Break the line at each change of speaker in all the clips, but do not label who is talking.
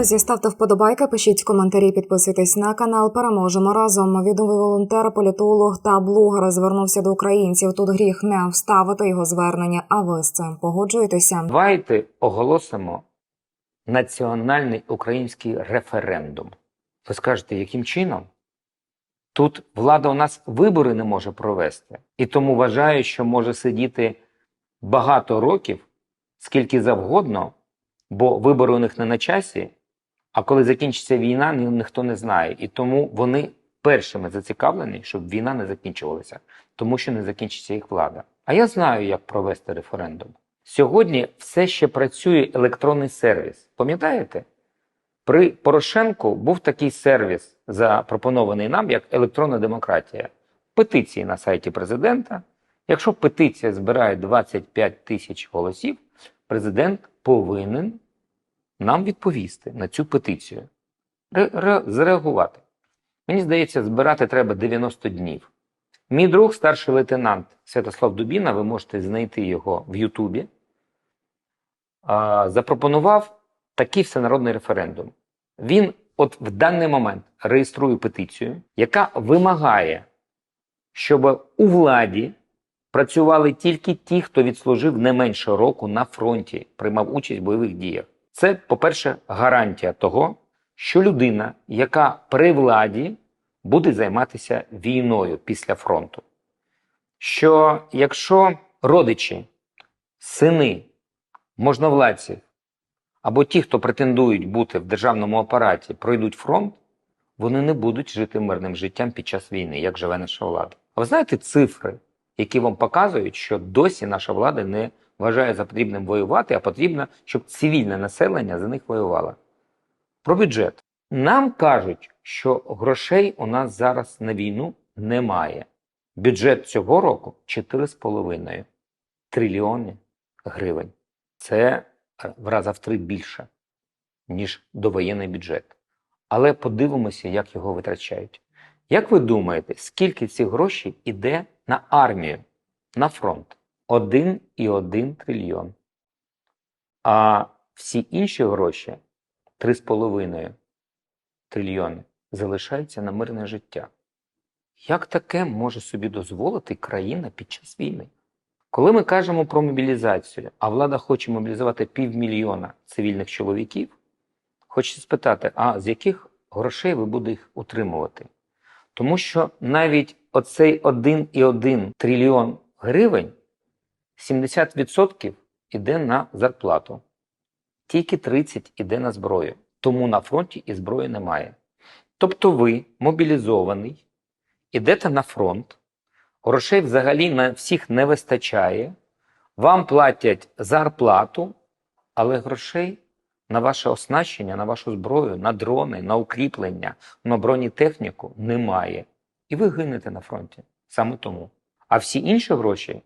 Друзі, ставте вподобайки, пишіть коментарі, підписуйтесь на канал. Переможемо разом. Відомий волонтер, політолог та блогер звернувся до українців. Тут гріх не вставити його звернення. А ви з цим погоджуєтеся?
Давайте оголосимо національний український референдум. Ви скажете, яким чином? Тут влада у нас вибори не може провести, і тому вважаю, що може сидіти багато років, скільки завгодно, бо вибори у них не на часі. А коли закінчиться війна, ні- ніхто не знає. І тому вони першими зацікавлені, щоб війна не закінчувалася, тому що не закінчиться їх влада. А я знаю, як провести референдум. Сьогодні все ще працює електронний сервіс. Пам'ятаєте? При Порошенку був такий сервіс, запропонований нам як електронна демократія. Петиції на сайті президента. Якщо петиція збирає 25 тисяч голосів, президент повинен нам відповісти на цю петицію, ре- ре- зреагувати. Мені здається, збирати треба 90 днів. Мій друг, старший лейтенант Святослав Дубіна, ви можете знайти його в Ютубі, запропонував такий всенародний референдум. Він от в даний момент реєструє петицію, яка вимагає, щоб у владі працювали тільки ті, хто відслужив не менше року на фронті, приймав участь в бойових діях. Це, по-перше, гарантія того, що людина, яка при владі, буде займатися війною після фронту. Що якщо родичі, сини можновладців або ті, хто претендують бути в державному апараті, пройдуть фронт, вони не будуть жити мирним життям під час війни, як живе наша влада. А ви знаєте цифри, які вам показують, що досі наша влада не вважає за потрібним воювати, а потрібно, щоб цивільне населення за них воювало. Про бюджет. Нам кажуть, що грошей у нас зараз на війну немає. Бюджет цього року 4,5 трильйони гривень. Це в раза в три більше, ніж довоєнний бюджет. Але подивимося, як його витрачають. Як ви думаєте, скільки цих грошей іде на армію, на фронт? 1,1 трильйон. А всі інші гроші 3,5 трильйони залишаються на мирне життя. Як таке може собі дозволити країна під час війни? Коли ми кажемо про мобілізацію, а влада хоче мобілізувати півмільйона цивільних чоловіків, хочеться спитати, а з яких грошей ви будете їх утримувати? Тому що навіть оцей 1,1 трильйон гривень 70% іде на зарплату, тільки 30% іде на зброю. Тому на фронті і зброї немає. Тобто ви мобілізований, ідете на фронт, грошей взагалі на всіх не вистачає, вам платять зарплату, але грошей на ваше оснащення, на вашу зброю, на дрони, на укріплення, на бронетехніку немає. І ви гинете на фронті. Саме тому. А всі інші гроші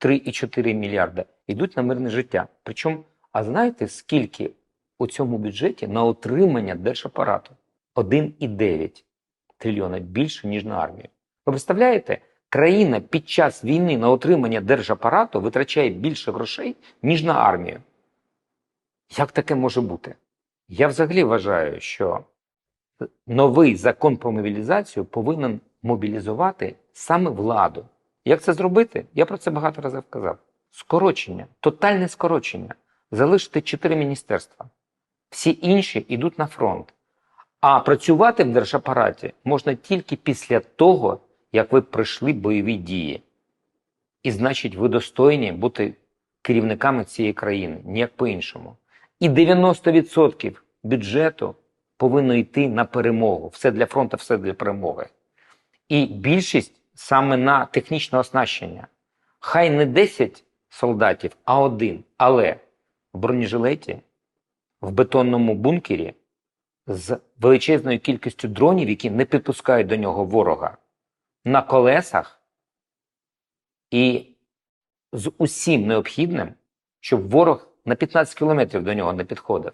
3,4 мільярда йдуть на мирне життя. Причому, а знаєте, скільки у цьому бюджеті на отримання держапарату? 1,9 трильйона більше, ніж на армію. Ви представляєте, країна під час війни на отримання держапарату витрачає більше грошей, ніж на армію. Як таке може бути? Я взагалі вважаю, що новий закон про мобілізацію повинен мобілізувати саме владу. Як це зробити? Я про це багато разів казав. Скорочення, тотальне скорочення. Залишити чотири міністерства. Всі інші йдуть на фронт. А працювати в держапараті можна тільки після того, як ви пройшли бойові дії. І значить, ви достойні бути керівниками цієї країни, ніяк по-іншому. І 90% бюджету повинно йти на перемогу. Все для фронту, все для перемоги. І більшість саме на технічне оснащення. Хай не 10 солдатів, а один. Але в бронежилеті, в бетонному бункері з величезною кількістю дронів, які не підпускають до нього ворога, на колесах і з усім необхідним, щоб ворог на 15 кілометрів до нього не підходив.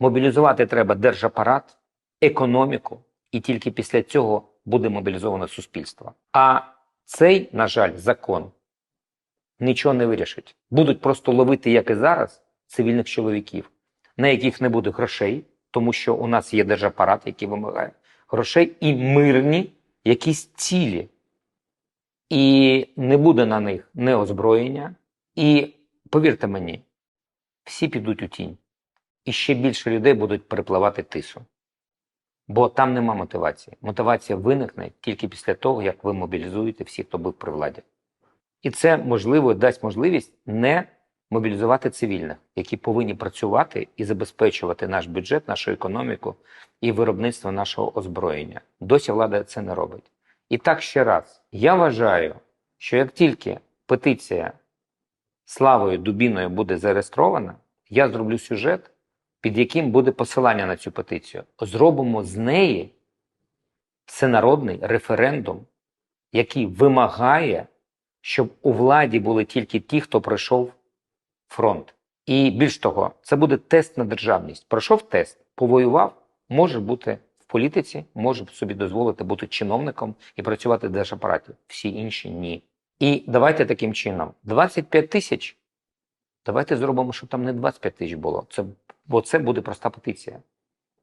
Мобілізувати треба держапарат, економіку, і тільки після цього буде мобілізоване суспільство. А цей, на жаль, закон нічого не вирішить. Будуть просто ловити, як і зараз, цивільних чоловіків, на яких не буде грошей, тому що у нас є держапарат, який вимагає грошей, і мирні якісь цілі. І не буде на них не озброєння. І повірте мені, всі підуть у тінь. І ще більше людей будуть перепливати тису. Бо там нема мотивації. Мотивація виникне тільки після того, як ви мобілізуєте всіх, хто був при владі. І це можливо дасть можливість не мобілізувати цивільних, які повинні працювати і забезпечувати наш бюджет, нашу економіку і виробництво нашого озброєння. Досі влада це не робить. І так ще раз, я вважаю, що як тільки петиція Славою Дубіною буде зареєстрована, я зроблю сюжет, під яким буде посилання на цю петицію. Зробимо з неї всенародний референдум, який вимагає, щоб у владі були тільки ті, хто пройшов фронт. І більш того, це буде тест на державність. Пройшов тест, повоював, може бути в політиці, може собі дозволити бути чиновником і працювати в держапараті. Всі інші ні. І давайте таким чином: 25 тисяч. Давайте зробимо, щоб там не 25 тисяч було. Це, бо це буде проста петиція.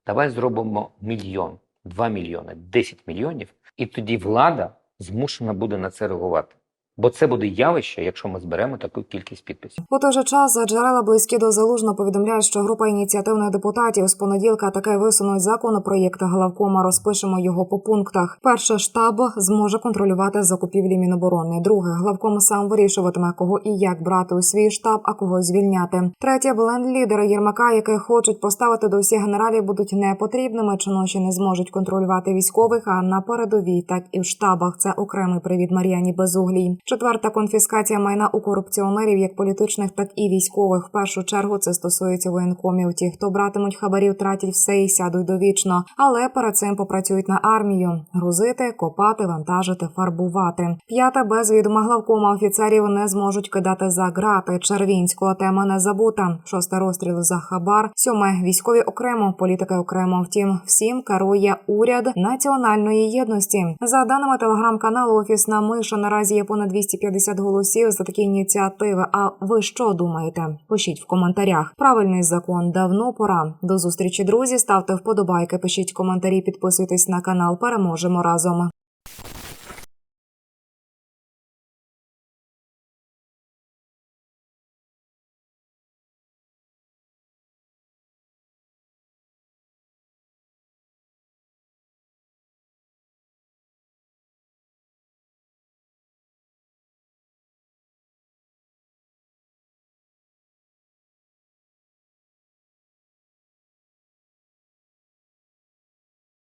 Давай зробимо мільйон, два мільйони, 10 мільйонів, і тоді влада змушена буде на це реагувати. Бо це буде явище, якщо ми зберемо таку кількість підписів.
У той же час джерела близькі до залужного повідомляють, що група ініціативних депутатів з понеділка таки висунуть законопроєкт главкома. Розпишемо його по пунктах. Перше штаб зможе контролювати закупівлі Міноборони. Друге, главком сам вирішуватиме, кого і як брати у свій штаб, а кого звільняти. Третє бленд-лідери Єрмака, яких хочуть поставити до всіх генералів, будуть непотрібними. Чиноші не зможуть контролювати військових. А на передовій, так і в штабах. Це окремий привід Мар'яні Безуглій. Четверта конфіскація майна у корупціонерів, як політичних, так і військових. В першу чергу це стосується воєнкомів. Ті, хто братимуть хабарів, тратять все і сядуть довічно. Але перед цим попрацюють на армію: грузити, копати, вантажити, фарбувати. П'ята без відома главкома офіцерів не зможуть кидати за грати. Червінського тема не забута. Шосте розстріл за хабар. Сьоме військові окремо, політики окремо. Втім, всім керує уряд національної єдності. За даними телеграм-каналу Офісна Миша наразі є понад 250 голосів за такі ініціативи. А ви що думаєте? Пишіть в коментарях. Правильний закон давно пора. До зустрічі, друзі. Ставте вподобайки, пишіть коментарі, підписуйтесь на канал. Переможемо разом.